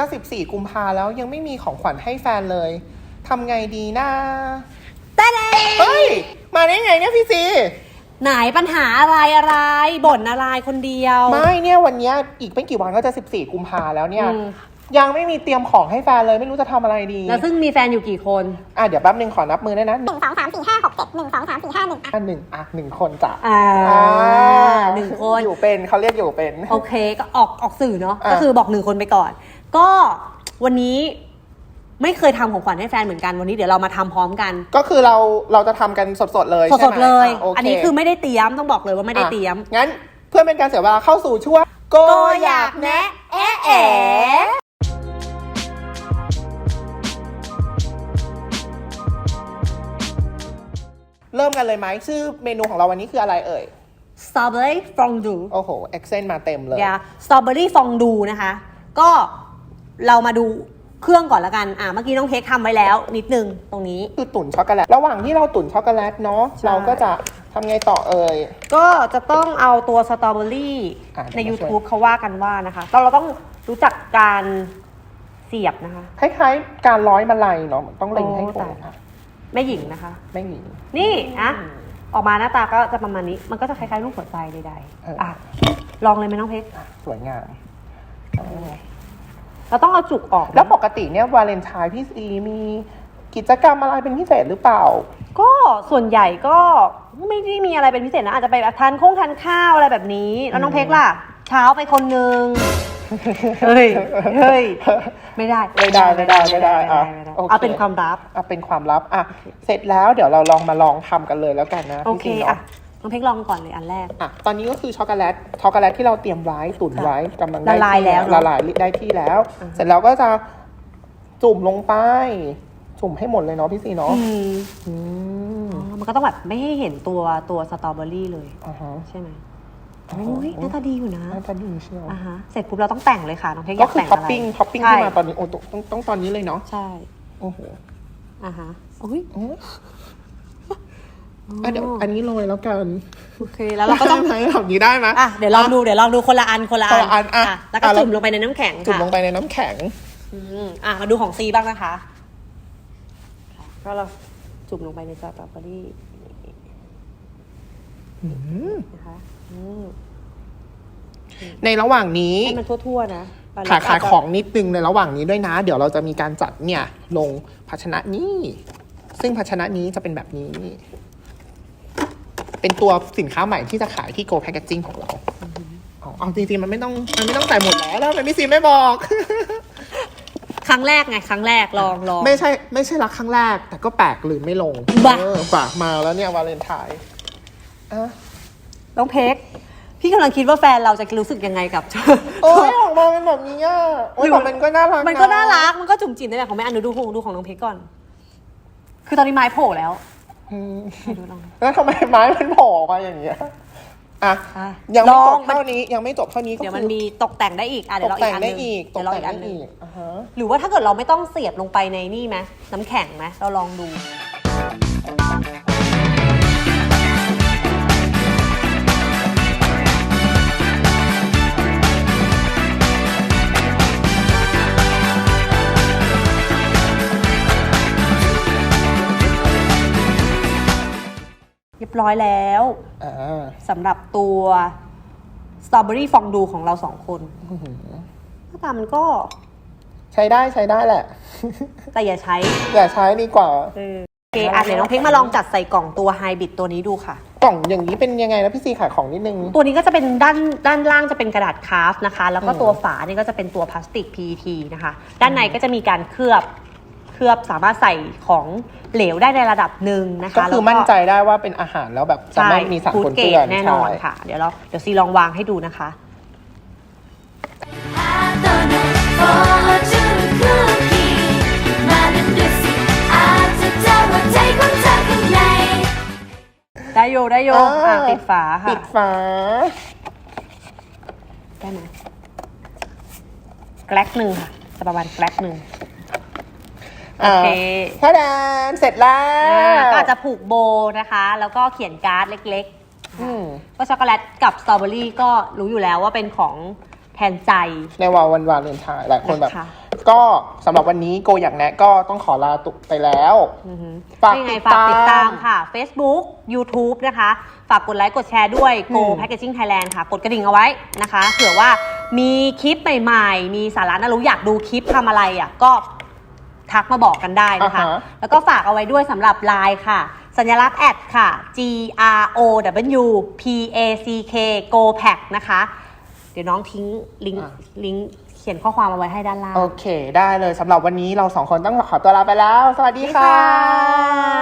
จะ 14 กุมภาแล้วยังไม่มีของขวัญให้แฟนเลยทำไงดีนะแต่เเฮ้ย มาได้ไงเนี่ยพี่ซี ไหนปัญหาอะไรอะไรบ่นอะไรคนเดียว ไม่เนี่ยวันเนี้ยอีกไม่กี่วันก็จะ 14 กุมภาแล้วเนี่ย อืมยังไม่มีเตรียมของให้แฟนเลยไม่รู้จะทำอะไรดี แล้วซึ่งมีแฟนอยู่กี่คน อะเดี๋ยวแป๊บนึงขอนับมือได้นะหนึ่งสองสามสี่ห้าหกเจ็ดหนึ่งสองสามสี่ห้าหนึ่งอะหนึ่งอะหนึ่งคนจ้ะอ่าอ่าหนึ่งคน อยู่เป็นเขาเรียกอยู่เป็น โอเคก็ออกออกสื่อเนาะอะ ก็คือบอกหนึ่งคนไปก่อน ก็วันนี้ไม่เคยทำของขวัญให้แฟนเหมือนกันวันนี้เดี๋ยวเรามาทำพร้อมกัน ก็คือเราเราจะทำกันสดๆเลยสใช่ดไหมๆเลยะโเอันนี้คือไม่ได้เตรียมต้องบอกเลยว่าไม่ได้เตรียม อะงั้นเพื่อเป็นการเสียเวลาเข้าสู่ช่วงโกก็อยากแนะแอะแอะเริ่มกันเลยไหมชื่อเมนูของเราวันนี้คืออะไรเอ่ย สตรอเบอรี่ฟองดู โอ้โห เอ็กเซนมาเต็มเลย ยาสตรอเบอรี่ฟองดูนะคะ ก็ เรามาดูเครื่องก่อนละกัน อ่าเมื่อกี้น้องเค้กทำไว้แล้วนิดนึงตรงนี้ คือตุ๋นช็อกโกแลต ระหว่างที่เราตุ๋นช็อกโกแลตเนาะ ใช่ เราก็จะทำไงต่อเอ่ย ก็จะต้องเอาตัวสตรอเบอรี่อะในเดี๋ยวมาช่วย YouTube เขาว่ากันว่านะคะเราเราต้องรู้จักการเสียบนะคะ คล้ายๆ การร้อยมาลัยเนาะมันต้องเล็งให้โอ้ถูตายกค่ะแม่หญิงนะคะ ไม่มี นี่อะออกมาหน้าตาก็จะประมาณนี้ มันก็จะคล้ายๆรูปหัวใจใดเออๆอะลองเลยไหมน้องเพชร อะสวยงามเราต้องเอาจุกออกนะแล้วปกติเนี่ยวาเลนไทน์พี่ซีมีกิจกรรมอะไรเป็นพิเศษหรือเปล่า ก็ส่วนใหญ่ก็ไม่ได้มีอะไรเป็นพิเศษนะ อาจจะไปแบบทานข้งทานข้าวอะไรแบบนี้ แล้วน้องเพชรล่ะ เช้าไปคนนึงเฮ้ยเฮ้ยไม่ได้ไม่ได้ไม่ได้ไม่ได้อะไม่ได้โอเคเอาเป็นความลับอะเป็นความลับอะเสร็จแล้วเดี๋ยวเราลองมาลองทำกันเลยแล้วกันนะโอพี่เคซีอะเนาะน้องเพชรลองก่อนเลยอันแรก อะตอนนี้ก็คือช็อกโกแลตช็อกโกแลตที่เราเตรียมไว้ตุ๋นไว้กำลังได้ละลายที่แล้วเนอะละลายได้ที่แล้วอือฮึเสร็จแล้วก็จะจุ่มลงไป จุ่มให้หมดเลยเนาะพี่ซีเนาะอืมอืมอ๋อมันก็ต้องแบบไม่ให้เห็นตัวตัวสตรอเบอรี่เลย อ่าฮะใช่ไหมโอ้โหโอ้ยหน้าตาดีอยู่นะน่าจะดีเชียวอ่าฮะเสร็จปุ๊บเราต้องแต่งเลยค่ะน้องเพชรอก็ยากคือแต่งท็อปอะไร ปิ้งท็อปปิ้งใช่ขึ้นมาตอนนี้โอ้ต้องต้องต้องตอนนี้เลยเนาะใช่โอ้โหอ่าฮะอุ้ย อืม อะเดี๋ยวอันนี้โรยแล้วกัน โอเค แล้วเราก็ต้องไหนแบบนี้ได้ไหมอะเดี๋ยวลองดูเดี๋ยวลองดูคนละอันคนละคนละอันอะแล้วก็อะแล้วจุ่มลงไปในน้ำแข็งจุ่มค่ะลงไปในน้ำแข็งอืมอะมาดูของซีบ้างนะคะค่ะก็เราจุ่มลงไปในสตรอเบอรี่อืมนะคะอืมในระหว่างนี้ให้มันทั่วๆนะตอนนี้ขายขายจจะของนิดนึงในระหว่างนี้ด้วยนะ เดี๋ยวเราจะมีการจัดเนี่ย ลงภาชนะนี้ ซึ่งภาชนะนี้จะเป็นแบบนี้ เป็นตัวสินค้าใหม่ที่จะขายที่ Go Packaging ของเราอ๋อเอาจริงๆ มันไม่ต้องมันไม่ต้องใส่หมดแล้วแล้วมันไม่ซีไม่บอก ครั้งแรกไง ครั้งแรกลองลองไม่ใช่ไม่ใช่รักครั้งแรก แต่ก็แปลกลืมไม่ลงบ้า เออฝากมาแล้วเนี่ยวาเลนไทน์อะ น้องเพกพี่กำลังคิดว่าแฟนเราจะรู้สึกยังไงกับ โอ้ยออกมาเป็นแบบนี้อะโอ้ยแต่มันก็น่ารักมันก็น่ารัก มันก็จุ่มจิ๋มในแบบของแม่อันดูดูของดูของน้องเพกก่อน คือตอนนี้ไม้โผล่แล้วอืมให้ ดูลอง แล้วทำไมไม้มันโผล่ออกมาอย่างเงี้ยอะอะยังไม่ลจองบเท่านี้ยังไม่จบเท่านี้ก็เดี๋ยวคืมันอมีตกแต่งได้อีกอะตเดี๋ยวกเราอีแต่กงอันหได้นึงอีกตเดี๋กยวเราแต่อีงกอัได้นหนึงอีกอ่าฮะ หรือว่าถ้าเกิดเราไม่ต้องเสียบลงไปในนี่ไหมน้ำแข็งไหมเราลองดู รียบร้อยแล้วอ่าสำหรับตัวสตรอเบอรี่ฟองดูของเราสองคนหน้าตามันก็ ใช้ได้ใช้ได้แหละ แต่อย่าใช้ อย่าใช้ดีกว่าโอเคอะเดี๋ยวน้องเพ็กมาลองจัดใส่กล่องตัวไฮบิดตัวนี้ดูค่ะ กล่องอย่างนี้เป็นยังไงนะพี่ซีขายของนิดนึง ตัวนี้ก็จะเป็นด้านด้านล่างจะเป็นกระดาษคราฟต์นะคะ แล้วก็อืมตัวฝานี่ก็จะเป็นตัวพลาสติก PET นะคะ ด้านในก็จะมีการเคลือบเค ลือบสามารถใส่ของเหลวได้ในระดับหนึ่งนะคะก็คือมั่นใจได้ว่าเป็นอาหารแล้วแบบสามารถมีสารปนเปื้อนแน่นอนค่ะ เดี๋ยวเราเดี๋ยวซีลองวางให้ดูนะคะได้โยได้โย่ปิดฝาค่ะปิดฝาได้ไหมแกลกหนึ่งค่ะประมาณแกลกหนึ่ง โอเคถ้าแดนเสร็จแล้อ่าวก็อาจจะผูกโบนะคะ แล้วก็เขียนการ์ดเล็กอืมๆก็ช็อกโกแลตกับสตรอเบอรี่ก็รู้อยู่แล้วว่าเป็นของแทนใจ ในวันวันวาเลนไทน์หลายคนแบบนะคะก็สำหรับวันนี้โกอยากแนะก็ต้องขอลาตุไปแล้วอือฮึฝากยังไงติดฝากติดตาตามมค่ะ Facebook YouTube นะคะ ฝากกดไลค์กดแชร์ด้วย Go อืม Packaging Thailand ค่ะ กดกระดิ่งเอาไว้นะคะ เผื่อว่ามีคลิปใหม่ๆ มีสาระน่ารู้อยากดูคลิปทำอะไรอะก็ ทักมาบอกกันได้นะคะ อ่าฮะ แล้วก็ฝากเอาไว้ด้วยสำหรับ Line ค่ะ สัญลักษณ์แอดค่ะ G R O W P A C K Go Pack นะคะ เดี๋ยวน้องทิ้งลิงก์ลิงก์เขียนข้อความเอาไว้ให้ด้านล่าง โอเค ได้เลยสำหรับวันนี้เราสองคนต้องขอตัวลาไปแล้ว สวัสดีค่ะค่ะ